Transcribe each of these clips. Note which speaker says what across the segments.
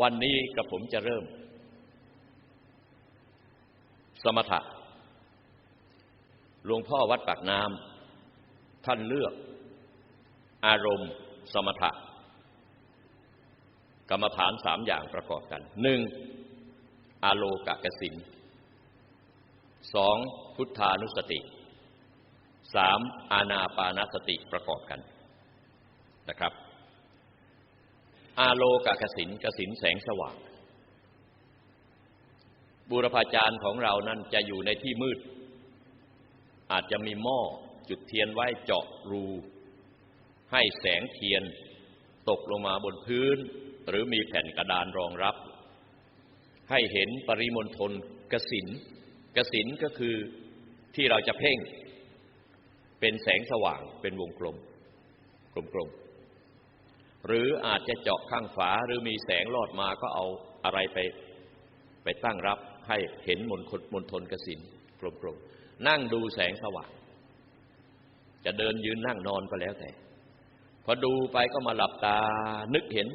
Speaker 1: วันนี้กระผมจะเริ่ม สมถะหลวงพ่อวัดปากน้ำท่านเลือก อารมณ์ สมถะ กรรมฐานสามอย่างประกอบกันหนึ่งอาโลกะกสินสองพุทธานุสติสามอาณาปานสติประกอบกันนะครับ อาโลกะกสินกสินแสงสว่างบูรพาจารย์ของเรานั้นจะอยู่ในที่มืด อาจจะมีหม้อจุดเทียนไว้เจาะรู ให้แสงเทียนตกลงมาบนพื้น หรือมีแผ่นกระดานรองรับ ให้เห็นปริมณฑลกสินกสินก็คือที่เราจะเพ่ง เป็นแสงสว่างเป็นวงกลม กลมๆ หรืออาจจะเจาะข้างฝาหรือมีแสงลอดมาก็เอาอะไรไปไปตั้งรับให้เห็นมนมนทนกสินกลมๆนั่งดูแสงสว่าง จะเดินยืนนั่งนอนก็แล้วแต่ พอดูไปก็มาหลับตานึกเห็น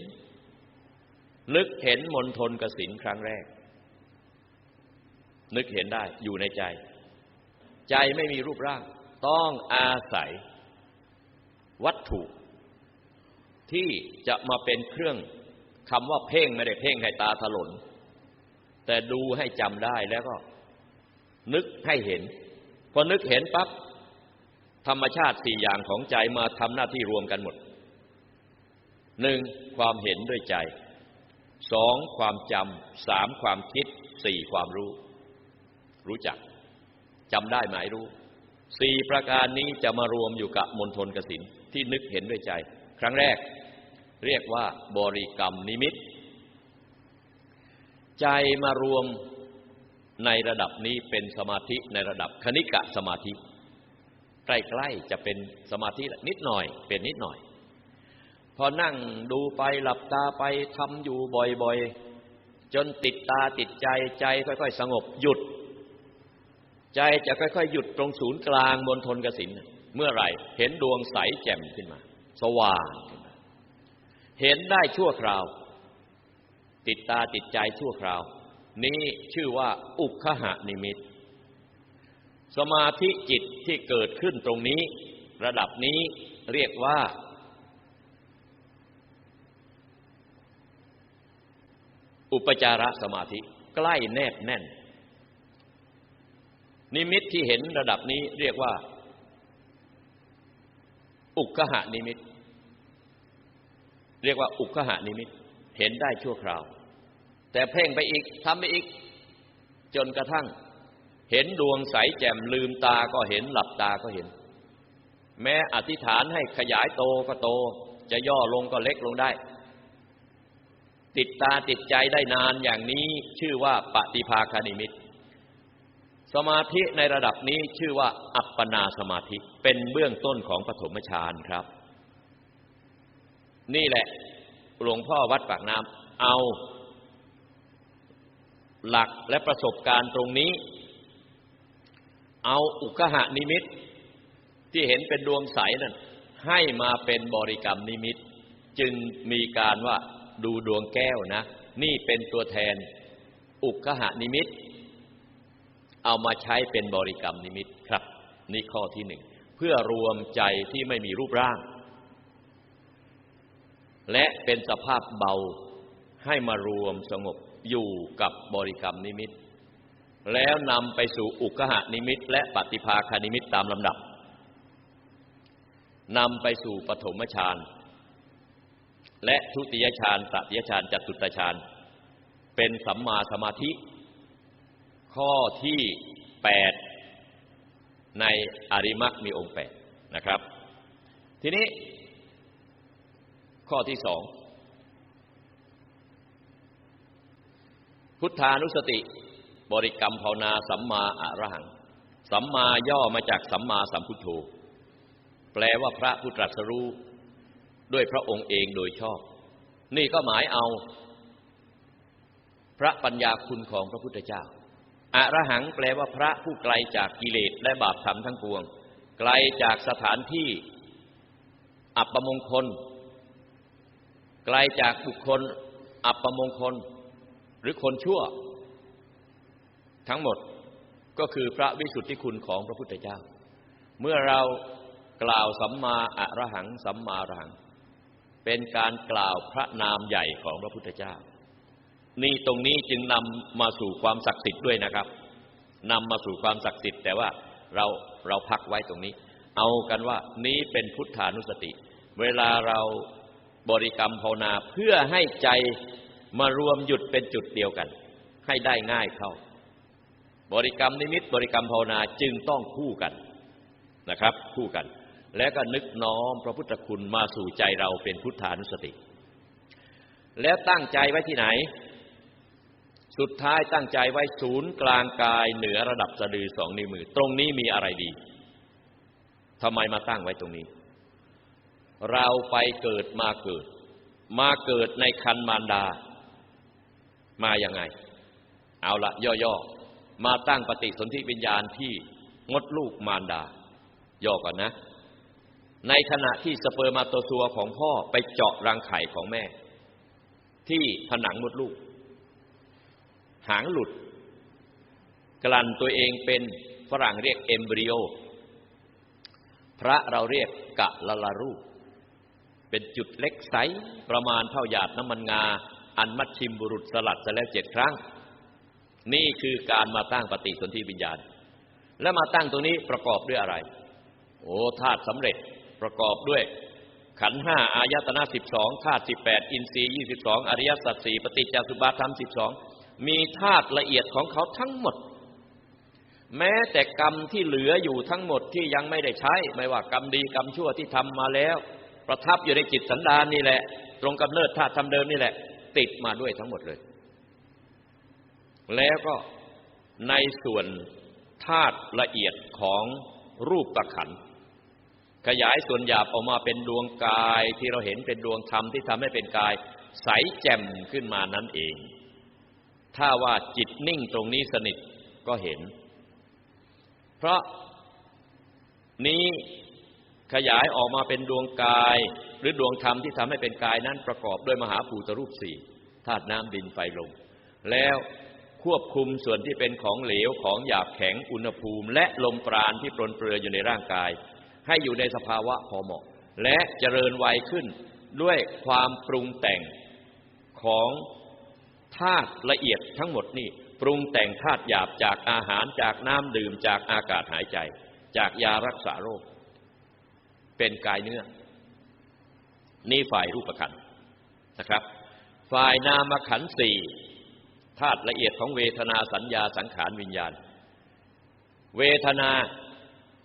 Speaker 1: นึกเห็นมนทนกสินครั้งแรก นึกเห็นได้อยู่ในใจ ใจไม่มีรูปร่าง ต้องอาศัย วัตถุ ที่จะมาเป็นเครื่องคำว่าเพ่งไม่ได้เพ่งให้ตาถลน แต่ดูให้จำได้แล้วก็ นึกให้เห็น พอนึกเห็นปั๊บธรรมชาติสี่อย่างของใจมาทำหน้าที่รวมกันหมดหนึ่งความเห็นด้วยใจสองความจำสามความคิดสี่ความรู้ รู้จักจำได้หมายรู้สี่ประการนี้จะมารวมอยู่กับมณฑลกสินที่นึกเห็นด้วยใจ ครั้งแรก เรียกว่าบริกรรมนิมิต ใจมารวมในระดับนี้เป็นสมาธิในระดับคณิกะสมาธิ ใกล้ๆจะเป็นสมาธินิดหน่อยเป็นนิดหน่อย พอนั่งดูไปหลับตาไปทำอยู่บ่อยๆ จนติดตาติดใจใจค่อยๆ สงบหยุด ใจจะค่อยๆ หยุดตรงศูนย์กลางบนทนกสินเมื่อไรเห็นดวงใสแจ่มขึ้นมา สว่างข เห็นได้ชั่วคราว ติดตาติดใจชั่วคราว นี้ชื่อว่าอุคหานิมิต สมาธิจิตที่เกิดขึ้นตรงนี้ ระดับนี้เรียกว่า อุปจารสมาธิ ใกล้แนบแน่น นิมิตที่เห็นระดับนี้เรียกว่า อุกหะนิมิต เรียกว่าอุกหะนิมิตเห็นได้ชั่วคราว แต่เพ่งไปอีกทำไปอีก จนกระทั่ง เห็นดวงใสแจ่มลืมตาก็เห็นหลับตาก็เห็น แม้อธิษฐานให้ขยายโตก็โต จะย่อลงก็เล็กลงได้ ติดตาติดใจได้นานอย่างนี้ชื่อว่าปฏิภาคานิมิตสมาธิในระดับนี้ชื่อว่าอัปปนาสมาธิเป็นเบื้องต้นของปฐมฌานครับ นี่แหละ หลวงพ่อวัดปากน้ำเอา หลักและประสบการณ์ตรงนี้ เอาอุกหะนิมิต ที่เห็นเป็นดวงใสนั่นให้มาเป็นบริกรรมนิมิต จึงมีการว่าดูดวงแก้วนะ นี่เป็นตัวแทนอุกหะนิมิต เอามาใช้เป็นบริกรรมนิมิตครับ นี่ข้อที่หนึ่ง เพื่อรวมใจที่ไม่มีรูปร่าง และเป็นสภาพเบาให้มารวมสงบอยู่กับบริกรรมนิมิต แล้วนำไปสู่อุกหะนิมิต และปฏิภาคานิมิตตามลำดับนำไปสู่ปฐมฌานและทุติยฌานตติยฌานจตุตฌานเป็นสัมมาสมาธิ ข้อที่แปดในอริมักมีองค์แปดนะครับ ทีนี้ ข้อที่สองพุทธานุสติ บริกรรมภาวนาสัมมาอรหัง สัมมาย่อมาจากสัมมาสัมพุทโธ แปลว่าพระผู้ตรัสรู้ด้วยพระองค์เองโดยชอบ นี่ก็หมายเอา พระปัญญาคุณของพระพุทธเจ้าอรหังแปลว่าพระผู้ไกลจากกิเลสและบาปธรรมทั้งปวง ไกลจากสถานที่อัปมงคล ไกลจากบุคคล อัปมงคล หรือคนชั่ว ทั้งหมดก็คือพระวิสุทธิคุณของพระพุทธเจ้า เมื่อเรากล่าวสัมมาอะระหัง สัมมาระหัง เป็นการกล่าวพระนามใหญ่ของพระพุทธเจ้า นี่ตรงนี้จึงนำมาสู่ความศักดิ์สิทธิ์ด้วยนะครับนำมาสู่ความศักดิ์สิทธิ์แต่ว่าเราเราพักไว้ตรงนี้ เอากันว่านี้เป็นพุทธานุสติ เวลาเรา บริกรรมภาวนาเพื่อให้ใจมารวมหยุดเป็นจุดเดียวกัน ให้ได้ง่ายเข้า บริกรรมนิมิตบริกรรมภาวนาจึงต้องคู่กันนะครับ คู่กัน แล้วก็นึกน้อมพระพุทธคุณมาสู่ใจเราเป็นพุทธานุสติ แล้วตั้งใจไว้ที่ไหน สุดท้ายตั้งใจไว้ศูนย์กลางกายเหนือระดับสะดือสองนิ้วมือ ตรงนี้มีอะไรดีทำไมมาตั้งไว้ตรงนี้ เราไปเกิดมาเกิด มาเกิดในคันมารดา มาอย่างไง เอาละย่อๆ มาตั้งปฏิสนธิวิญญาณที่งดลูกมารดา ย่อก่อนนะ ในขณะที่สเปิร์มาโตซัวของพ่อไปเจาะรังไข่ของแม่ ที่ผนังมดลูก หางหลุด กลั่นตัวเองเป็นฝรั่งเรียกเอมบริโอ พระเราเรียกกะละลารูป เป็นจุดเล็กใสประมาณเท่าหยาดน้ำมันงา อันมัดชิมบุรุษสลัดจะแล้วเจ็ดครั้ง นี่คือการมาตั้งปฏิสนธิวิญญาณ และมาตั้งตรงนี้ประกอบด้วยอะไร โอ้ธาตุสำเร็จประกอบด้วย ขันห้าอายตนะสิบสองธาตุสิบแปดอินทรีย์ยี่สิบสองอริยสัจสี่ปฏิจจสุบาทธรรมสิบสองมีธาตุละเอียดของเขาทั้งหมด แม้แต่กรรมที่เหลืออยู่ทั้งหมดที่ยังไม่ได้ใช้ ไม่ว่ากรรมดีกรรมชั่วที่ทำมาแล้ว ประทับอยู่ในจิตสันดานนี่แหละ ตรงกับเนิดธาตุทำเดิมนี่แหละ ติดมาด้วยทั้งหมดเลย แล้วก็ในส่วนธาตุละเอียดของรูปประขัน ขยายส่วนหยาบออกมาเป็นดวงกายที่เราเห็นเป็นดวงธรรมที่ทำให้เป็นกาย ใสแจ่มขึ้นมานั่นเอง ถ้าว่าจิตนิ่งตรงนี้สนิทก็เห็น เพราะนี้ ขยายออกมาเป็นดวงกาย หรือดวงธรรมที่ทำให้เป็นกายนั้นประกอบด้วยมหาภูตรูปสี่ธาตุน้ำดินไฟลมแล้วควบคุมส่วนที่เป็นของเหลวของหยาบแข็งอุณหภูมิ และลมปราณที่ปรนเปลืออยู่ในร่างกาย ให้อยู่ในสภาวะพอเหมาะ และเจริญวัยขึ้นด้วยความปรุงแต่งของธาตุละเอียดทั้งหมดนี่ปรุงแต่งธาตุหยาบจากอาหารจากน้ำดื่มจากอากาศหายใจ จากยารักษาโรค เป็นกายเนื้อ นี่ฝ่ายรูปขันนะครับ ฝ่ายนามขันสี่ธาตุละเอียดของเวทนาสัญญาสังขารวิญญาณ เวทนา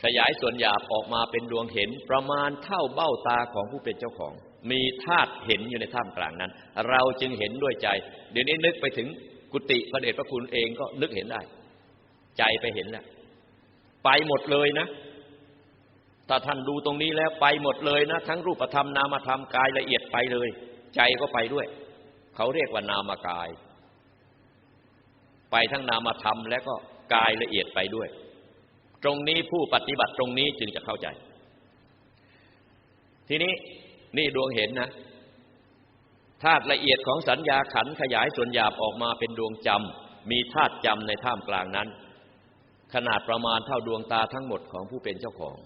Speaker 1: ขยายส่วนหยาบออกมาเป็นดวงเห็นประมาณเท่าเบ้าตาของผู้เป็นเจ้าของ มีธาตุเห็นอยู่ในท่ามกลางนั้น เราจึงเห็นด้วยใจ เดี๋ยวนี้นึกไปถึงกุฏิพระเดชพระคุณเองก็นึกเห็นได้ ใจไปเห็นแล้วไปหมดเลยนะ ถ้าท่านดูตรงนี้แล้วไปหมดเลยนะ ทั้งรูปธรรมนามธรรมกายละเอียดไปเลย ใจก็ไปด้วย เขาเรียกว่านามกาย ไปทั้งนามธรรมและก็กายละเอียดไปด้วย ตรงนี้ผู้ปฏิบัติตรงนี้จึงจะเข้าใจ ทีนี้นี่ดวงเห็นนะธาตุละเอียดของสัญญาขันขยายส่วนหยาบออกมาเป็นดวงจำมีธาตุจำในท่ามกลางนั้น ขนาดประมาณเท่าดวงตาทั้งหมดของผู้เป็นเจ้าของ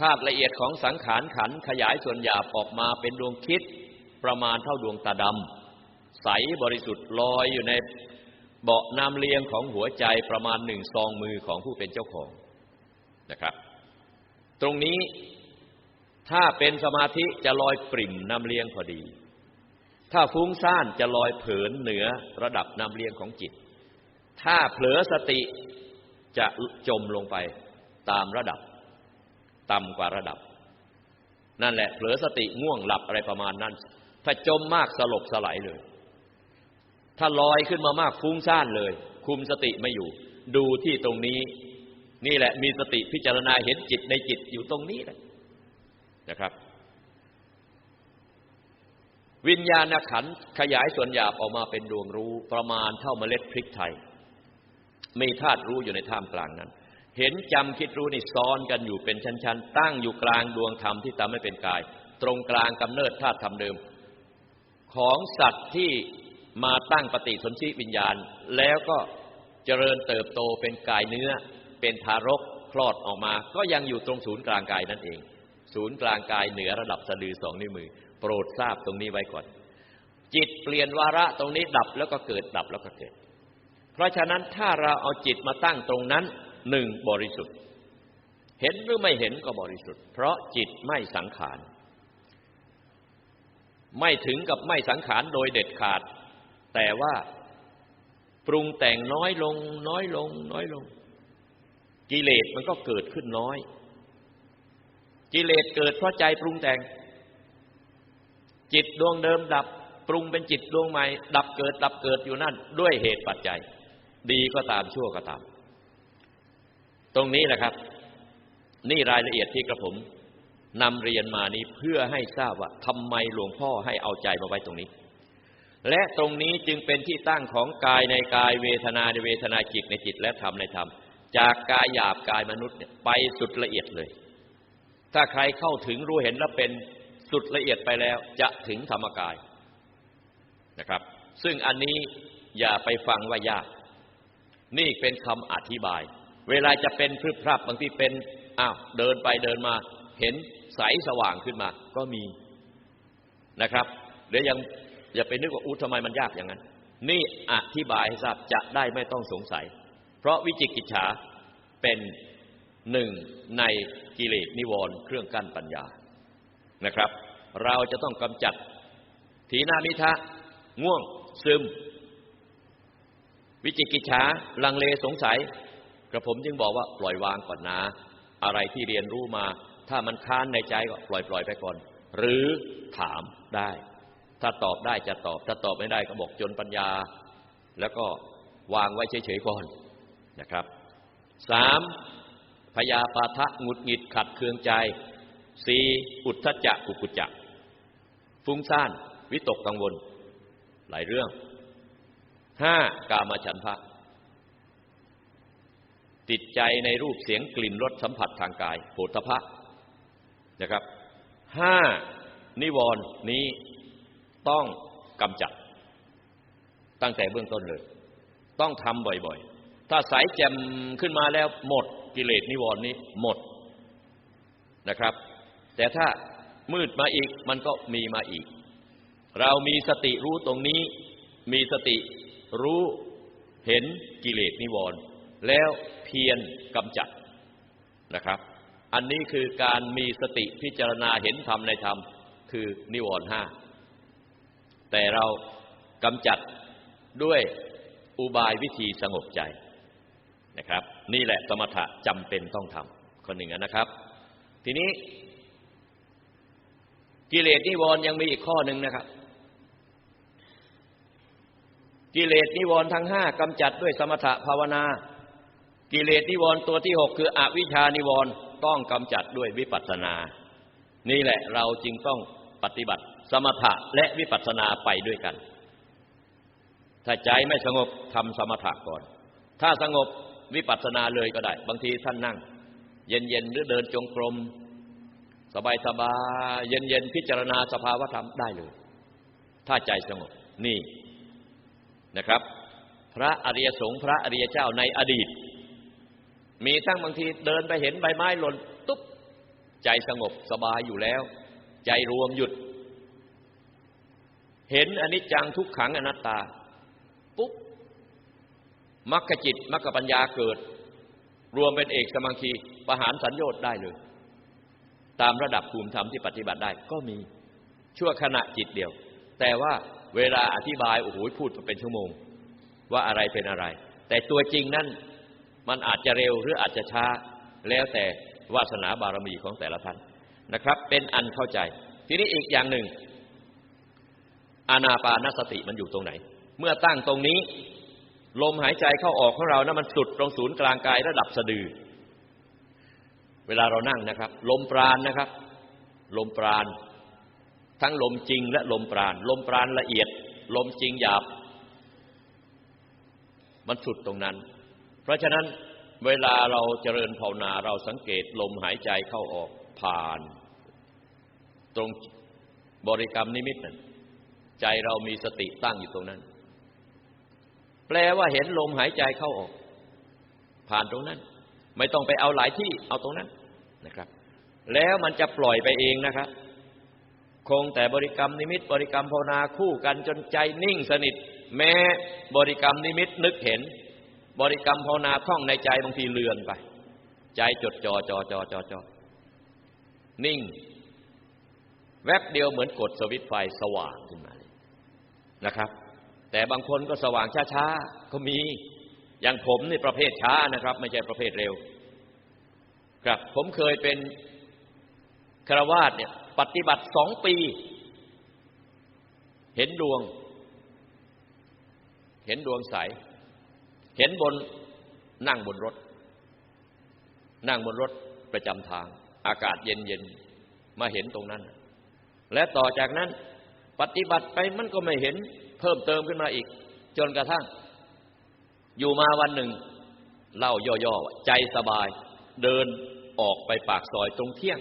Speaker 1: ธาตุละเอียดของสังขารขันขยายส่วนหยาบออกมาเป็นดวงคิดประมาณเท่าดวงตาดำใสบริสุทธิ์ลอยอยู่ในเบาะน้ำเลี้ยงของหัวใจประมาณหนึ่งซองมือของผู้เป็นเจ้าของนะครับ ตรงนี้ถ้าเป็นสมาธิจะลอยปริ่มน้ำเลี้ยงพอดี ถ้าฟุ้งซ่านจะลอยเผินเหนือระดับน้ำเลี้ยงของจิต ถ้าเผลอสติจะจมลงไปตามระดับ ต่ำกว่าระดับ นั่นแหละเผลอสติง่วงหลับอะไรประมาณนั้น ถ้าจมมากสลบสลายเลย ถ้าลอยขึ้นมามากฟุ้งซ่านเลย คุมสติไม่อยู่ ดูที่ตรงนี้ นี่แหละมีสติพิจารณาเห็นจิตในจิตอยู่ตรงนี้แหละนะครับ วิญญาณขันขยายส่วนหยาบออกมาเป็นดวงรู้ประมาณเท่าเมล็ดพริกไทยมีธาตุรู้อยู่ในท่ามกลางนั้น เห็นจำคิดรู้นี่ซ้อนกันอยู่เป็นชั้นๆ ตั้งอยู่กลางดวงธรรมที่ทำให้เป็นกาย ตรงกลางกำเนิดธาตุธรรมเดิม ของสัตว์ที่มาตั้งปฏิสนธิวิญญาณ แล้วก็เจริญเติบโตเป็นกายเนื้อ เป็นทารกคลอดออกมา ก็ยังอยู่ตรงศูนย์กลางกายนั่นเอง ศูนย์กลางกายเหนือระดับสะดือสองนิ้วมือ โปรดทราบตรงนี้ไว้ก่อน จิตเปลี่ยนวาระตรงนี้ดับแล้วก็เกิดดับแล้วก็เกิด เพราะฉะนั้นถ้าเราเอาจิตมาตั้งตรงนั้น หนึ่งบริสุทธิ์ เห็นหรือไม่เห็นก็บริสุทธิ์ เพราะจิตไม่สังขาร ไม่ถึงกับไม่สังขารโดยเด็ดขาด แต่ว่าปรุงแต่งน้อยลง น้อยลง น้อยลง กิเลสมันก็เกิดขึ้นน้อย กิเลสเกิดเพราะใจปรุงแต่ง จิตดวงเดิมดับ ปรุงเป็นจิตดวงใหม่ ดับเกิด ดับเกิดอยู่นั่น ด้วยเหตุปัจจัย ดีก็ตามชั่วก็ตาม ตรงนี้แหละครับ นี่รายละเอียดที่กระผมนำเรียนมานี้เพื่อให้ทราบว่าทำไมหลวงพ่อให้เอาใจมาไว้ตรงนี้ และตรงนี้จึงเป็นที่ตั้งของกายในกายเวทนาในเวทนาจิตในจิตและธรรมในธรรม จากกายหยาบกายมนุษย์ไปสุดละเอียดเลย ถ้าใครเข้าถึงรู้เห็นและเป็นสุดละเอียดไปแล้วจะถึงธรรมกายนะครับ ซึ่งอันนี้อย่าไปฟังว่ายาก นี่เป็นคำอธิบาย เวลาจะเป็นพรึบพรับ บางทีเป็นอ้าวเดินไปเดินมา เห็นใสสว่างขึ้นมา ก็มีนะครับเดี๋ยวยังอย่าไปนึกว่าอู้ทำไมมันยากอย่างนั้น นี่อธิบายให้ทราบจะได้ไม่ต้องสงสัย เพราะวิจิกิจฉาเป็นหนึ่งในกิเลสนิวรณ์เครื่องกั้นปัญญานะครับ เราจะต้องกำจัดถีนามิทะ ง่วง ซึม วิจิกิจฉาลังเลสงสัย กระผมจึงบอกว่าปล่อยวางก่อนนะ อะไรที่เรียนรู้มา ถ้ามันค้านในใจก็ปล่อยปล่อยไปก่อน หรือถามได้ ถ้าตอบได้จะตอบ ถ้าตอบไม่ได้ก็บอกจนปัญญา แล้วก็วางไว้เฉยๆก่อนนะครับสามพยาปาทะงุดหงิดขัดเคืองใจสี่อุทธจักกุกุจักฟุ้งซ่าน วิตกกังวล หลายเรื่องห้ากามฉันทะ ติดใจในรูปเสียงกลิ่นรสสัมผัสทางกายโผฏฐะนะครับห้านิวรณ์นี้ต้องกำจัด ตั้งแต่เบื้องต้นเลย ต้องทำบ่อยๆ ถ้าสายแจมขึ้นมาแล้วหมดกิเลสนิวรณ์นี้หมดนะครับ แต่ถ้ามืดมาอีกมันก็มีมาอีก เรามีสติรู้ตรงนี้ มีสติรู้เห็นกิเลสนิวรณ์ แล้วเพียรกำจัดนะครับ อันนี้คือการมีสติพิจารณาเห็นธรรมในธรรม คือนิวรณ์ห้าแต่เรากำจัดด้วยอุบายวิธีสงบใจนะครับ นี่แหละสมถะจำเป็นต้องทำคนหนึ่งนะครับ ทีนี้ กิเลสนิวรณ์ยังมีอีกข้อหนึ่งนะครับ กิเลสนิวรณ์ทั้งห้ากำจัดด้วยสมถะภาวนา กิเลสนิวรณ์ตัวที่หกคืออวิชานิวรณ์ต้องกำจัดด้วยวิปัสสนา นี่แหละเราจึงต้องปฏิบัติสมถะและวิปัสสนาไปด้วยกัน ถ้าใจไม่สงบทำสมถะก่อน ถ้าสงบวิปัสสนาเลยก็ได้ บางทีท่านนั่ง เย็นๆหรือเดินจงกรมสบายสบายเย็นๆพิจารณาสภาวธรรมได้เลย ถ้าใจสงบนี่นะครับ พระอริยสงฆ์พระอริยเจ้าในอดีต มีทั้งบางทีเดินไปเห็นใบไม้หล่นตุ๊บใจสงบสบายอยู่แล้ว ใจรวมหยุด เห็นอนิจจังทุกขังอนัตตา ปุ๊บมรรคจิตมรรคปัญญาเกิด รวมเป็นเอกสมังคีประหารสัญญต์ได้เลย ตามระดับภูมิธรรมที่ปฏิบัติได้ก็มีชั่วขณะจิตเดียว แต่ว่าเวลาอธิบายโอ้โหพูดเป็นชั่วโมง ว่าอะไรเป็นอะไร แต่ตัวจริงนั้น มันอาจจะเร็วหรืออาจจะช้า แล้วแต่วาสนาบารมีของแต่ละท่านนะครับ เป็นอันเข้าใจ ทีนี้อีกอย่างหนึ่ง อานาปานสติมันอยู่ตรงไหน เมื่อตั้งตรงนี้ ลมหายใจเข้าออกของเรานะั้นมันสุดตรงศูนย์กลางกายระดับสะดือ เวลาเรานั่งนะครับ ลมปราณนะครับ ลมปราณทั้งลมจริงและลมปราณลมปราณละเอียด ลมจริงหยาบ มันสุดตรงนั้น เพราะฉะนั้นเวลาเราเจริญภาวนาเราสังเกตลมหายใจเข้าออกผ่าน ตรงบริกรรมนิมิตนั่นใจเรามีสติตั้งอยู่ตรงนั้น แปลว่าเห็นลมหายใจเข้าออก ผ่านตรงนั้น ไม่ต้องไปเอาหลายที่เอาตรงนั้นนะครับ แล้วมันจะปล่อยไปเองนะครับ คงแต่บริกรรมนิมิต บริกรรมภาวนาคู่กันจนใจนิ่งสนิท แม้บริกรรมนิมิตนึกเห็น บริกรรมภาวนาท่องในใจบางทีเลือนไป ใจจดจอจอจอจอจอนิ่ง แวบเดียวเหมือนกดสวิตไฟสว่างขึ้นมาเลยนะครับ แต่บางคนก็สว่างช้าๆก็มีอย่างผมนี่ประเภทช้านะครับ ไม่ใช่ประเภทเร็ว ครับผมเคยเป็นคารวาสเนี่ยปฏิบัติสองปี เห็นดวง เห็นดวงใส เห็นบนนั่งบนรถ นั่งบนรถประจำทาง อากาศเย็นๆมาเห็นตรงนั้น และต่อจากนั้นปฏิบัติไปมันก็ไม่เห็นเพิ่มเติมขึ้นมาอีก จนกระทั่ง อยู่มาวันหนึ่ง เล่าย่อๆใจสบาย เดินออกไปปากซอยตรงเที่ยง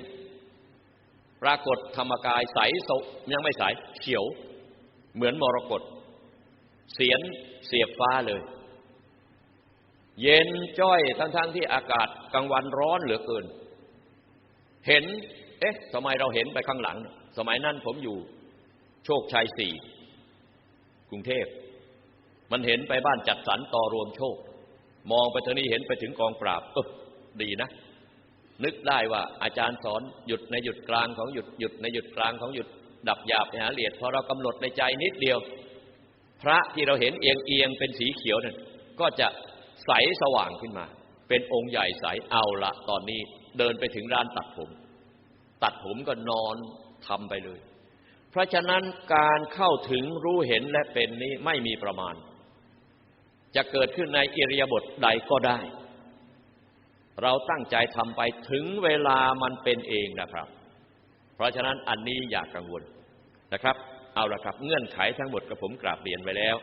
Speaker 1: ปรากฏธรรมกายใสสยังไม่ใสเขียว เหมือนมรกตเสียนเสียบฟ้าเลย เย็นจ้อยทั้งๆทที่อากาศกลางวันร้อนเหลือเกิน เห็น เอ๊ะทำไมเราเห็นไปข้างหลัง สมัยนั้นผมอยู่ โชคชัยสี่กรุงเทพ มันเห็นไปบ้านจัดสรรต่อรวมโชค มองไปทางนี้เห็นไปถึงกองปราบเออดีนะ นึกได้ว่าอาจารย์สอนหยุดในหยุดกลางของหยุดหยุดในหยุดกลางของหยุดดับหยาบไปหาละเอียดพอเรากำหนดในใจนิดเดียว พระที่เราเห็นเอียงเอียงเป็นสีเขียวนั่นก็จะ ใสสว่างขึ้นมา เป็นองค์ใหญ่ใสเอาละตอนนี้เดินไปถึงร้านตัดผม ตัดผมก็นอนทำไปเลย เพราะฉะนั้นการเข้าถึงรู้เห็นและเป็นนี้ไม่มีประมาณ จะเกิดขึ้นในอิริยาบถใดก็ได้ เราตั้งใจทำไปถึงเวลามันเป็นเองนะครับ เพราะฉะนั้นอันนี้อย่ากกังวลนะครับ เอาละครับ เงื่อนไขทั้งหมดกับผมกราบเรียนไว้แล้ว